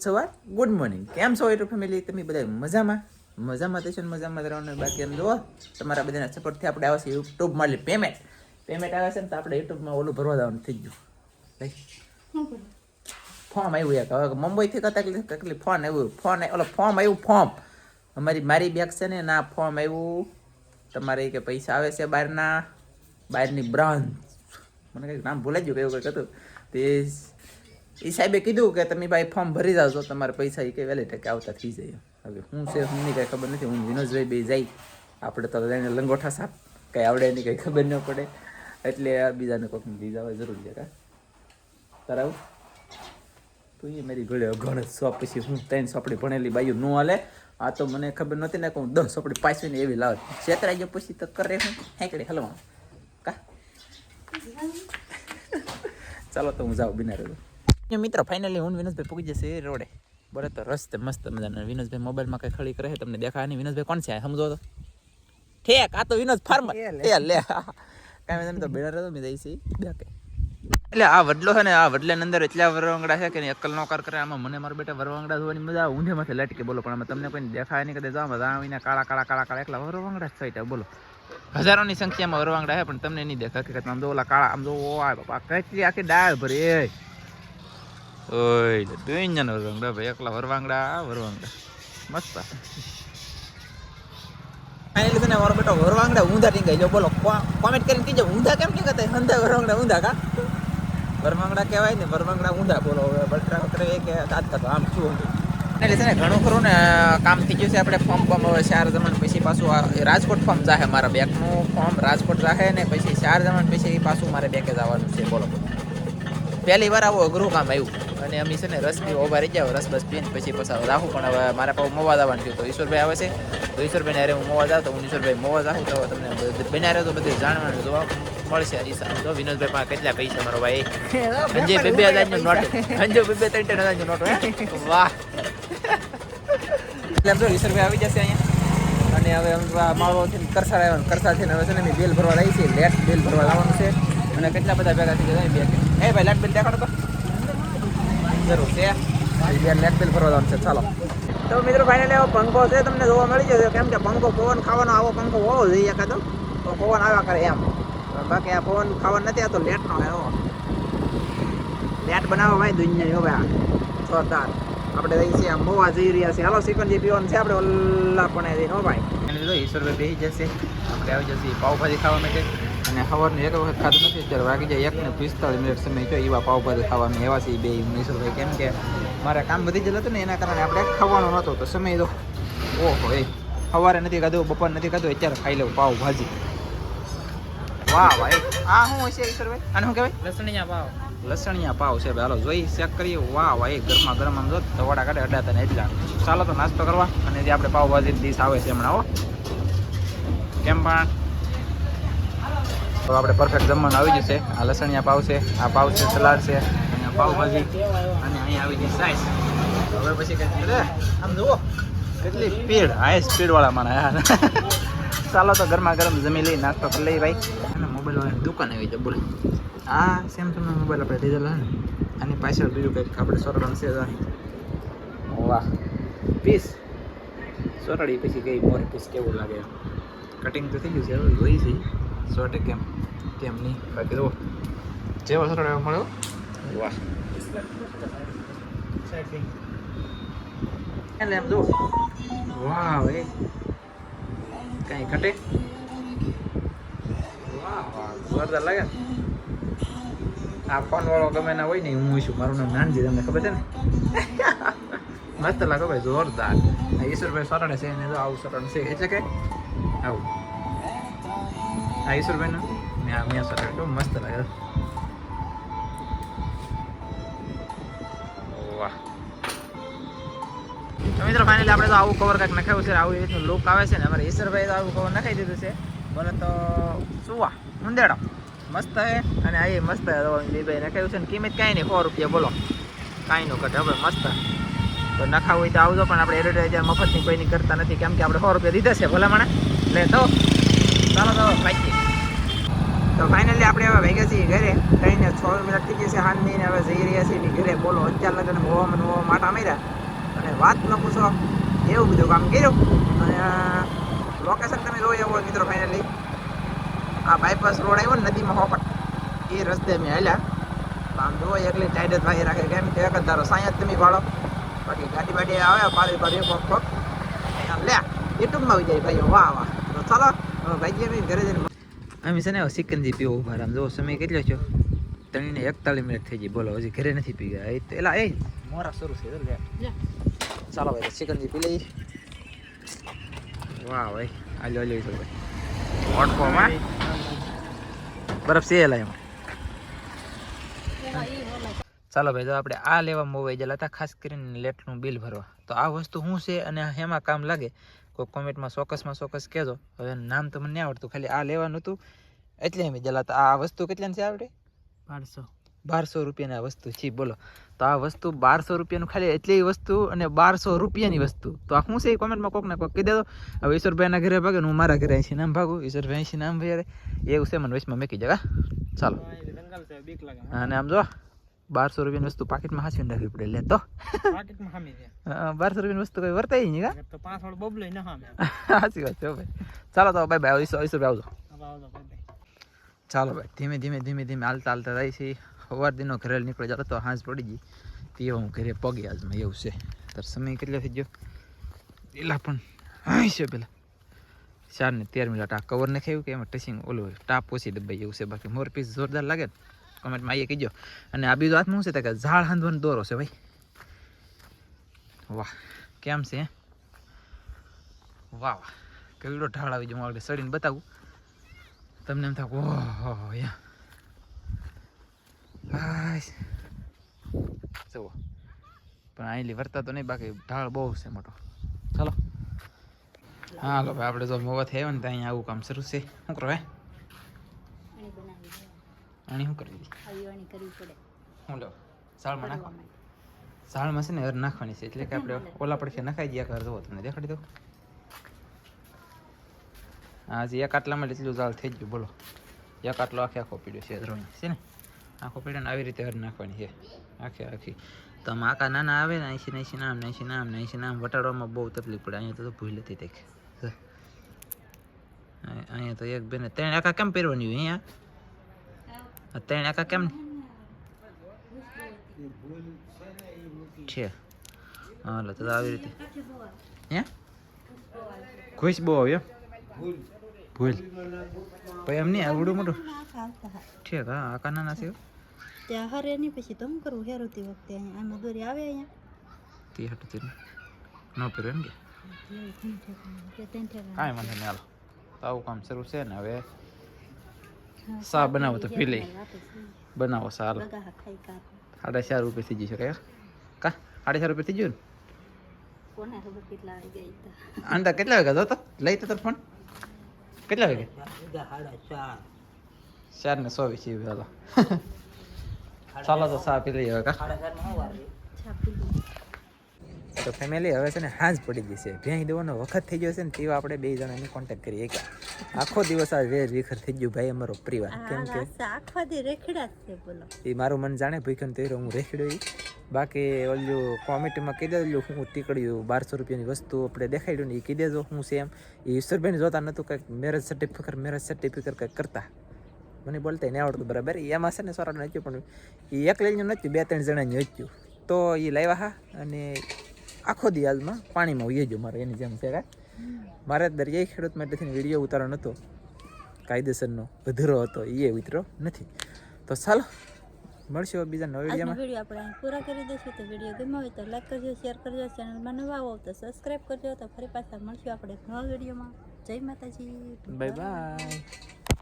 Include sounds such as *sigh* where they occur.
સવાર. Good morning કેમ છો યુટ્યુબ ફેમિલી? તમે બધા મજામાં? મજામાં થશે ને મજામાં રહેવાનું. બાકી એમ જુઓ તમારા બધાના સપોર્ટથી આપણે આવે છે યુટ્યુબ મળી પેમેન્ટ પેમેન્ટ આવે છે ને તો આપણે યુટ્યુબમાં ઓલું ભરવા દેવાનું થઈ ગયું. ફોર્મ આવ્યું એક. હવે મુંબઈથી કરતા તકલીફ ફોન આવ્યું. ફોન ઓલો ફોર્મ આવ્યું ફોર્મ અમારી મારી બેગ છે ને ના ફોર્મ આવ્યું. તમારે કે પૈસા આવે છે બહારના. બહારની બ્રાન્ચ મને કંઈક નામ ભૂલાઈ ગયું કયું કંઈક હતું. તે એ સાહેબે કીધું કે તમે ભાઈ ફોર્મ ભરી જાવ તો તમારે પૈસા એ કે વહેલી ટકે આવતા થઈ જાય હવે હું છે હું કાંઈ ખબર નથી હું વિનોદભાઈ બે જાય. આપણે તો લઈને લંગોઠા સાપ કંઈ આવડે એની કંઈ ખબર ન પડે. એટલે આ બીજાને કોઈક લીધા હોય જરૂર છે કા? તારાવું તો એ મારી ઘોડે અઘણ સોપ પછી હું ત્રણ સોપડી ભણેલી બાયું ન હાલે. આ તો મને ખબર નથી ને કે હું દસ સોપડી પાછવી ને એવી લાવ. છેતરાઈ ગયો પછી તો કરે હું. હેંકડે હલવા કા? ચાલો તો હું જાઉં બિના રહ્યો જો મિત્રો ફાઇનલી હું વિનોદભાઈ પૂગી જશે એ રોડે બરાબર તો રસ્તે મસ્ત મજાના વિનોદભાઈ મોબાઈલમાં કઈ ખડી કરે તમને દેખાય નહીં વિનોદભાઈ કોણ છે સમજો તો ઠેક આ તો વિનોદ ફાર્મર એ લે કાંઈ વાંધો તો બેડા રહેતો મેં જઈ બેકે એટલે આ વડલો છે ને આ વડલાની અંદર એટલા વરવાંગડા છે કે અક્કલ નો કર કરે આમાં મને મારા બેટા વરવાંગડા જોવાની મજા આવે ઊંધે માથે લટકે બોલો પણ આમાં તમને કોઈ દેખાય નહીં કદાચ જાવ આવીને કાળા કાળા કાળા કાળા એકલા વરવાંગડા જ થઈ બોલો હજારોની સંખ્યામાં વરવાંગડા છે પણ તમને નહીં દેખાય કે આમ જો ઓલા કાળા આમ જો ઓ આ બાપા કેટલી આખી ડાળ ભરી એ ઓય તું ને વરવાંગડા ભાઈ, એકલા વરવાંગડા વરવાંગડા મસ્ત. ફાઇનલી તને મારો બેટો વરવાંગડા ઊંધા ટીંગાઈ જો બોલો કોમેન્ટ કરીને કીજો ઊંધા કેમ ટીંગાતા હંધા વરવાંગડા ઊંધા કા? વરવાંગડા કહેવાય ને વરવાંગડા ઊંધા બોલો હવે. બટરા કરે કે દાંત કાઢો, આમ શું એટલે છે ને, ઘણું ખરું ને કામ થઈ ગયું છે આપણે ફોર્મ ફોર્મ હવે ચાર જમણ પછી પાછું રાજકોટ ફોર્મ જાહે મારા બેકનું ફોર્મ રાજકોટ જાહે ને પછી ચાર જમણ પછી પાછું મારે બેકે જવાનું છે. બોલો. પહેલી વાર આવું અઘરું કામ આવ્યું. અને અમે છે ને રસ પી ઊભા રહી જાવ રસ બસ પીને પછી પસાર રાખું પણ હવે મારા પાસે મોવા જવાનું થયું. તો ઈશ્વરભાઈ આવે છે. તો ઈશ્વરભાઈને અરે હું મોવાદ જાઉં તો હું ઈશ્વરભાઈ મોવાદ જાઉં. તો તમને બન્યા રહ્યો તો બધું જાણવાનું જોવા મળશે અરીસા તો વિનોદભાઈ પાસે કેટલા પૈસા મારો ભાઈ. સંજય બે બે હજારનો નોટ સંજય બે બે ત્રણ ત્રણ હજારનો નોટ વાહ. એટલે જો ઈશ્વરભાઈ આવી જશે અહીંયા. અને હવે માળોથી કરસાર આવ્યા કરસારથી હવે છે ને બિલ ભરવા આવી છે લેટ બિલ ભરવા લાવવાનું છે. અને કેટલા બધા ભેગા થઈ ગયા? બે એ ભાઈ લેટ બિલ દેખાડો તો. જરૂર છે. હજી બે લેટ બિલ ભરવા જવાનું છે, ચાલો. તો મિત્રો ફાઇનલી એવો પંખો છે, તમને જોવા મળી જશે. કેમ કે પંખો, પવન ખાવાનો આવો પંખો હોવો જોઈએ કાં તો. પવન આવ્યા કરે એમ. બાકી આ પવન ખાવાનો નથી આ તો લેટનો એવો લેટ બનાવો ભાઈ દુનિયા જો ભાઈ. જોરદાર. આપણે રહી છીએ આમ મોવા જઈ રહ્યા છીએ. હાલો સિકંજી પીવાનું છે આપણે ઓલા પણ જઈને, હો ભાઈ. એને લીધો ઈશ્વરભાઈ બેસી જશે, આપણે આવી જશે, પાઉભાજી ખાવા માટે. અને સવારની એક વખત ખાધું નથી અત્યારે વાગી જાય એક ને પિસ્તાળીસ મિનિટ સમય જો એવા પાવભાજી ખાવાનું એવા છે બે ઈશ્વરભાઈ કેમ કે મારે કામ વધી જતું હતું ને એના કારણે આપણે ખાવાનું નહોતો તો સમય તો ઓહો એ સવારે નથી ખાધું બપોર નથી ખાધું અત્યારે ખાઈ લઉં પાવભાજી વાહ ભાઈ આ શું છે ઈશ્વરભાઈ? આને શું કહેવાય? લસણિયા પાવ. લસણિયા પાવ છે ભાઈ હાલો જોઈ ચેક કરીએ. વાહ એ ગરમા ગરમ આમ જો તવાડા કાઢે અડાતા ને એટલા. ચાલો તો નાસ્તો કરવા અને જે આપણે પાવભાજી ડીશ આવે છે હમણાં હો. કેમ પણ તો આપણે પરફેક્ટ જમવાનું આવી જશે. આ લસણિયા પાવ છે, આ પાવ છે, સલાડ છે અહીંયા પાવભાજી અને અહીંયા આવી જશે સાઈસ હવે પછી કઈ અરે, આમ જુઓ, કેટલી સ્પીડ હાઈ સ્પીડ વાળા યાર *laughs* ચાલો તો ગરમા ગરમ જમી લઈ, નાસ્તો લઈ ભાઈ. અને મોબાઈલવાળાની દુકાન આવી છે, બોલે. આ સેમસંગનો મોબાઈલ આપણે લીધેલો ને. પાછળ બીજું કંઈક આપણે સોરડન છે વાહ. પીસ સોરડી પછી કઈ મોર પીસ કેવું લાગે? કટિંગ તો થઈ ગયું છે, હવે જોઈ છે. સોટે કેમ? કેમ નહીં બાકી તો સોરડ એવો મળ્યો વાહ. એટલે એમ જો. વાહ એ કઈ ઘટે? વાહ વાહ. જોરદાર લાગે. આ ફોન વાળો ગમે ના હોય ને હું છું મારું નામ નાનજી તમને ખબર છે ને? મસ્ત લાગે ભાઈ. જોરદાર. ઈશ્વરભાઈ સરળ છે એને જો આવું સરળ છે. એટલે કે આવું. આ રૂપિયાના નું ને આ મેં સરળ કેવું મસ્ત લાગે વાહ તો મિત્રો ફાઇનલી આપણે તો આવું કવર કાંઈક નખાયું છે આવું એ રીતનું લુક આવે છે ને અમારે ઈશ્વરભાઈ તો આવું કવર નખાઈ દીધું છે બોલે તો સુવા ઉંદેડો મસ્ત હે અને આ મસ્ત હે નખાયું છે ને કિંમત કાંઈ નહીં સો રૂપિયા બોલો કાંઈ નું કટે હવે મસ્ત તો નખાવું હોય તો આવજો પણ આપણે એડવર્ટાઈઝર મફતની કોઈની કરતા નથી કેમ કે આપણે સો રૂપિયા દીધા છે ભલા મને એટલે તો ચાલો તો પાકી તો ફાઇનલી આપણે હવે ભેગા છીએ ઘરે. કહીને છ મિનિટ થઈ જશે હાથ નહીં હવે જઈ રહ્યા છીએ ઘરે. બોલો અત્યાર લગન હોવામાં હોવા માટા માર્યા. અને વાત ન પૂછો, એવું બધું કામ કર્યું. અને લોકેશન તમે જોઈ આવો મિત્રો ફાઇનલી આ બાયપાસ રોડ આવ્યો ને નદીમાં હોપટ. એ રસ્તે મેં હાલ્યા. આમ જોવો એકલી ટાઈડ જ ભાઈ રાખે. કેમ કે એક જ સાંઈ જ તમે ભાડો. બાકી ગાડી બાડી આવે પાડી પાડી કોક કોક લે યુટ્યુબમાં આવી જાય ભાઈ વાહ વાહ. તો ચાલો ભાઈ અમે ઘરે જઈને અમે છે ને સિકંજી પીવો ઊભા આમ જો સમય કેટલો છો ત્રણ એકતાલીસ મિનિટ થઈ ગઈ. બોલો હજી ઘરે નથી પી ગયા તો એલા એ મોરા શરૂ છે લે. ચાલો ભાઈ સિકંજી પી લઈ વાહ ભાઈ. આલ્યો તો ભાઈ. વોટફોમાં બરફ છે એલા એમાં. ચાલો ભાઈ તો આપણે આ લેવા મોબાઈલ ગયેલા હતા ખાસ કરીને લેટનું બિલ ભરવા. તો આ વસ્તુ શું છે અને હેમાં કામ લાગે? કોઈ કોમેન્ટમાં ચોક્કસમાં ચોક્કસ કહેજો. હવે નામ તો મને નહીં આવડતું ખાલી આ લેવાનું હતું. એટલે અમે જલાતા આ વસ્તુ કેટલાની છે આવડે? બારસો. બારસો રૂપિયાની આ વસ્તુ છે બોલો. તો આ વસ્તુ બારસો રૂપિયાનું ખાલી એટલી વસ્તુ અને બારસો રૂપિયાની વસ્તુ. તો આ શું છે એ કોમેન્ટમાં કોક ને કોક કહી દેજો. હવે ઈશ્વરભાઈના ઘરે ભાગે હું મારા ઘરે અહીંથી નામ ભાગું. ઈશ્વરભાઈ અહીંથી નામ ભાઈ એવું છે મને વચમાં મેકી જગા. ચાલો. બીક લાગે. અને આમ જો. બારસો રૂપિયાની વસ્તુ પાકીટમાં હાંસવીને નાખવી પડે લે તો. બારસો રૂપિયાની વસ્તુ કઈ વર્તાય નહીં કા? સાચી વાત છે ભાઈ. ચાલો તો ભાઈ ભાઈ ઈશ્વર ઈશ્વર આવજો. ચાલો ભાઈ ધીમે ધીમે ધીમે ધીમે હાલતા હાલતા થાય છે. સવાર દિનો ઘરે નીકળે ચાલો તો હાંસ પડી ગઈ. તે હું ઘરે પગે આજમાં એવું છે. તાર સમય કેટલો થઈ ગયો? પેલા પણ હાઈ છે પેલા. ચાર ને તેર મિનિટ આ કવર ને ખાયું કે એમાં ટચિંગ ઓલું ટાપ ઓછી દબાઈ એવું છે બાકી. મોર પીસ જોરદાર લાગે ને. કમેન્ટમાં આવીએ કહીજો અને આ બીજો હાથમાં શું છે? કે ઝાડ હાંધવાનો દોરો છે ભાઈ. વાહ, કેમ છે? વાહ વાહ. કેવડો ઢાળ આવી જાય હું આગળ સડીને બતાવું. તમને એમ થાય ઓહો યા જુઓ. પણ અહીંલી વર્તા તો નહીં, બાકી ઢાળ બહુ છે મોટો. ચાલો. હા લો ભાઈ, આપણે જો મોવા થયા ને તો અહીંયા આવું કામ શરૂ છે. શું કરો, હે? આની શું કરવી? હળીવાણી કરવી પડે. શું લો સાળમાં નાખો સાળમાં છે ને હર નાખવાની છે એટલે કે આપણે ઓલા પડખે નખાઈ ગયા ઘર જુઓ તમને દેખાડી દો હા હજી એક આટલામાં જ એટલું ઝાલ થઈ ગયું બોલો. એક આટલો આખે આખો પીડ્યો છે ધ્રોણી છે ને? આખો પીડ્યો ને આવી રીતે હર નાખવાની છે. આખે આખી. તો આમ આકા નાના આવે ને અહીંથી નહીં નામ નહીં નામ નહીં નામ વટાડવામાં બહુ તકલીફ પડે અહીંયા તો ભૂલ હતી દેખે. અહીંયા તો એક બેને ત્રણ આકા કેમ પહેરવાની હોય અહીંયા? ત્રણ આકા કેમ છે. હાલો તો આવી રીતે. હે? ખુશ બહુ આવ્યો ભૂલ. ભાઈ એમ નહીં આવડું મોટું. ઠીક હા આકા નાના છે ત્યાં હારે નહીં પછી તમ કરું? હેરુતી વખતે આમાં દોરી આવે અહીંયા. તે હટું તે ન પહેર્યું એમ કે. કાંઈ વાંધો નહીં હાલો. આવું કામ શરૂ છે ને હવે સા બનાવો તો પી બનાવો સારું સાડા ચાર રૂપિયા થઈ જશે કયા કા? સાડા ચાર રૂપિયા થઈ ગયું ને? કોને કેટલા આવી ગઈ તા? આંડા કેટલા વાગ્યા હતો? લઈ તો તાર ફોન. કેટલા વાગ્યા ચાર ને સો વીસ ચાલો તો સા પી લઈએ હવે કા. તો ફેમિલી હવે છે ને હાંજ પડી ગઈ છે. ભેંસ દેવાનો વખત થઈ ગયો છે ને તેવા આપણે બે જણાને કોન્ટેક્ટ કરીએ. કે આખો દિવસ આ વેર વિખર થઈ ગયું ભાઈ અમારો પરિવાર. કેમ કે? આખા દી રેખડા છે બોલો. એ મારું મન જાણે ભૂખ્યું તો હું રેખડ્યો બાકી ઓલું કોમેન્ટમાં કહી દેજો હું ટીકડ્યું બારસો રૂપિયાની વસ્તુ આપણે દેખાડ્યું ને એ કહી દેજો હું છે એમ. એ ઈશ્વરભાઈને જોતા નહોતું કંઈક મેરેજ સર્ટિફિકેટ મેરેજ સર્ટિફિકેટ કંઈક કરતા. મને બોલતા નહીં આવડતું બરાબર? એમાં છે ને સોરાનું નચ્યું પણ એ એક લઈને નચ્યું બે ત્રણ જણાને નચ્યું. તો એ લાવ્યા હા અને આખો દિયાલમાં પાણીમાં હોઈએ જો મારે એની જેમ છે કાંઈ મારે દરિયાઈ ખેડૂત માટેથી વીડિયો ઉતારો હતો કાયદેસરનો અધૂરો હતો એ ઉતરો નથી. તો ચાલો મળશું બીજા નવા વિડીયોમાં. વીડિયો આપણે પૂરા કરી દઈશું. તો વીડિયો ગમ્યો હોય તો લાઈક કરજો શેર કરજો ચેનલમાં નવા આવો તો સબસ્ક્રાઈબ કરજો. તો ફરી પાછા મળશું આપણે નવા વિડીયોમાં. જય માતાજી. Bye bye